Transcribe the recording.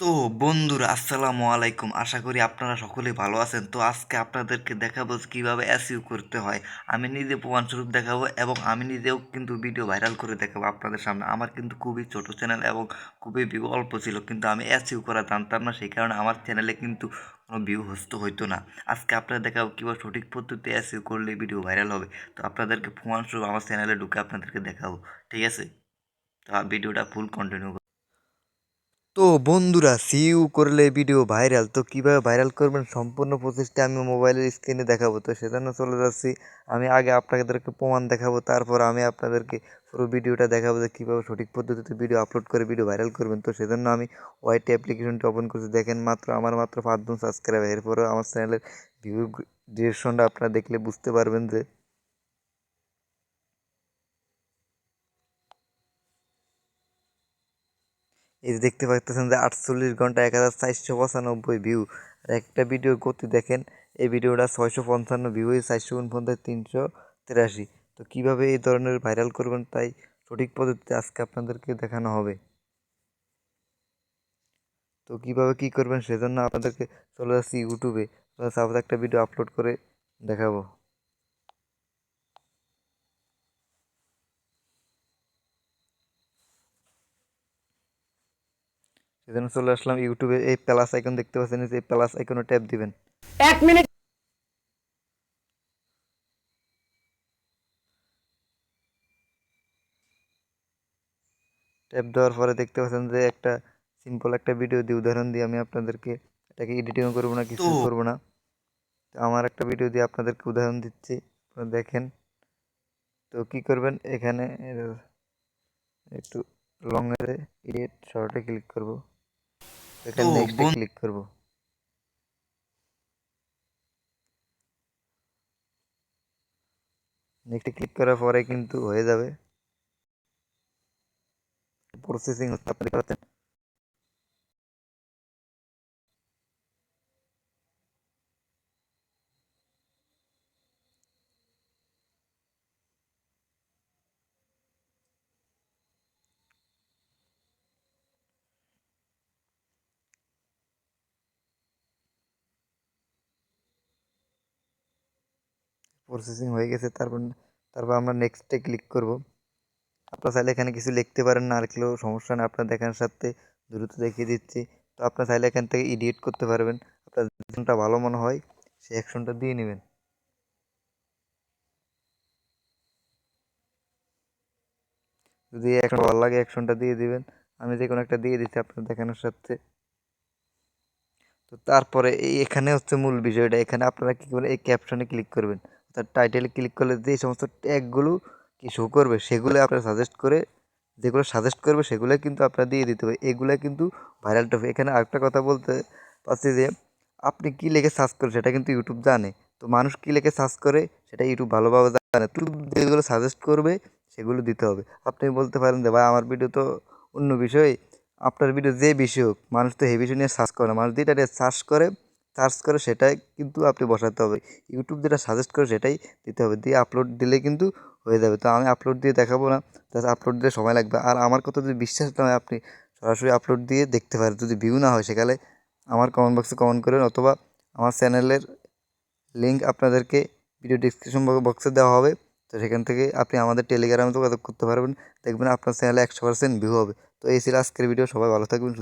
তো বন্ধুরা, আসসালামু আলাইকুম। আশা করি আপনারা সকলেই ভালো আছেন। তো আজকে আপনাদেরকে দেখাবো কীভাবে এসইউ করতে হয়। আমি নিজে প্রমাণস্বরূপ দেখাবো এবং আমি নিজেও কিন্তু ভিডিও ভাইরাল করে দেখাবো আপনাদের সামনে। আমার কিন্তু খুবই ছোট চ্যানেল এবং খুবই ভিউ অল্প ছিল, কিন্তু আমি এসইউ করা জানতাম না। সেই কারণে আমার চ্যানেলে কিন্তু কোনো ভিউ হস্ত হইতো না। আজকে আপনারা দেখাবো কীভাবে সঠিক পদ্ধতিতে এসইউ করলে ভিডিও ভাইরাল হবে। তো আপনাদেরকে প্রমাণস্বরূপ আমার চ্যানেলে ঢুকে আপনাদেরকে দেখাবো। ঠিক আছে? তো ভিডিওটা ফুল কন্টিনিউ তো বন্ধুরা সিইউ করলে ভিডিও ভাইরাল তো কীভাবে ভাইরাল করবেন? সম্পূর্ণ প্রসেসটা আমি মোবাইলের স্ক্রিনে দেখাবো। তো সেজন্য চলে যাচ্ছি। আমি আগে আপনাদেরকে প্রমাণ দেখাবো, তারপর আমি আপনাদেরকে পুরো ভিডিওটা দেখাবো যে কীভাবে সঠিক পদ্ধতিতে ভিডিও আপলোড করে ভিডিও ভাইরাল করবেন। তো সেজন্য আমি ওয়াইটি অ্যাপ্লিকেশনটি ওপেন করছি। দেখেন মাত্র, আমার মাত্র পাঁচজন সাবস্ক্রাইবার এরপরেও আমার চ্যানেলের ভিউ ডিরেকশনটা আপনারা দেখলে বুঝতে পারবেন যে এই যে দেখতে পাচ্ছেন যে আটচল্লিশ ঘণ্টা এক হাজার চারশো পঁচানব্বই ভিউ আর একটা ভিডিওর গতি দেখেন, এই ভিডিওটা ছয়শো পঞ্চান্ন ভিউ চারশো উনপঞ্চাশ তিনশো তিরাশি। তো কীভাবে এই ধরনের ভাইরাল করবেন তাই সঠিক পদ্ধতিতে আজকে আপনাদেরকে দেখানো হবে। তো কীভাবে কী করবেন সেজন্য আপনাদেরকে চলে যাচ্ছি ইউটিউবে সাপোজ একটা ভিডিও আপলোড করে দেখাবো। সেজন্য চলে আসলাম ইউটিউবে এই প্লাস আইকন দেখতে পাচ্ছেন এই প্লাস আইকনে ট্যাপ দিবেন। এক মিনিট ট্যাপ দেওয়ার পরে দেখতে পাচ্ছেন যে একটা সিম্পল একটা ভিডিও দিয়ে উদাহরণ দিয়ে আমি আপনাদেরকে এটাকে এডিটিংও করব না কিছু করব না। তো আমার একটা ভিডিও দিয়ে আপনাদেরকে উদাহরণ দিচ্ছি আপনারা দেখেন। তো কি করবেন এখানে একটু লং এর এডিট শর্টে ক্লিক করব। এখানে নেক্সটে ক্লিক করব। নেক্সটে ক্লিক করার পরে কিন্তু হয়ে যাবে। প্রসেসিং হচ্ছে আপনি প্রসেসিং হয়ে গেছে, তারপর তারপর আমরা নেক্সটে ক্লিক করব। আপনারা চাইলে এখানে কিছু লিখতে পারেন, না আর লিখলেও সমস্যা নেই, আপনার দেখার সাথে দ্রুত দেখিয়ে দিচ্ছি। তো আপনার চাইলে এখান থেকে এডিট করতে পারবেন। আপনার অ্যাকশনটা ভালো মনে হয়, সেই অ্যাকশনটা দিয়ে নেবেন। যদি অ্যাকশন ভালো লাগে অ্যাকশনটা দিয়ে দিবেন। আমি যে কোনো একটা দিয়ে দিচ্ছি আপনার দেখানোর সাথে। তো তারপরে এই এখানে হচ্ছে মূল বিষয়টা। এখানে আপনারা কী করবেন এই ক্যাপশনে ক্লিক করবেন? অর্থাৎ টাইটেল ক্লিক করলে যে সমস্ত ট্যাগগুলো কি শো করবে, সেগুলো আপনারা সাজেস্ট করে, যেগুলো সাজেস্ট করবে, সেগুলো কিন্তু আপনারা দিয়ে দিতে হবে। এগুলো কিন্তু ভাইরাল টপিক এখানে আরেকটা কথা বলতে পারছি যে, আপনি কী লিখে সার্চ করে সেটা কিন্তু ইউটিউব জানে। তো মানুষ কী লিখে সার্চ করে, সেটা ইউটিউব ভালোভাবে জানে। তো যেগুলো সাজেস্ট করবে, সেগুলো দিতে হবে। আপনি বলতে পারেন যে, ভাই, আমার ভিডিও তো অন্য বিষয়। আপনার ভিডিও যে বিষয় হোক, মানুষ তো এই বিষয় নিয়ে সার্চ করে না। মানুষ যেটা সার্চ করে সার্চ করে সেটাই কিন্তু আপনি বসাতে হবে। ইউটিউব যেটা সাজেস্ট করে সেটাই দিতে হবে। দিয়ে আপলোড দিলে কিন্তু হয়ে যাবে। তো আমি আপলোড দিয়ে দেখাবো না। জাস্ট আপলোড দিতে সময় লাগবে। আর আমার কথা যদি বিশ্বাস না হয় আপনি, সরাসরি আপলোড দিয়ে দেখতে পারেন। যদি ভিউ না হয় সেখানে আমার কমেন্ট বক্সে কমেন্ট করেন অথবা আমার চ্যানেলের লিঙ্ক আপনাদেরকে ভিডিও ডিসক্রিপশন বক্সে দেওয়া হবে। তো সেখান থেকে আপনি আমাদের টেলিগ্রামে যোগাযোগ করতে পারবেন। দেখবেন আপনার চ্যানেলে একশো পার্সেন্ট ভিউ হবে। তো এই ছিল আজকের ভিডিও সবাই ভালো থাকবেন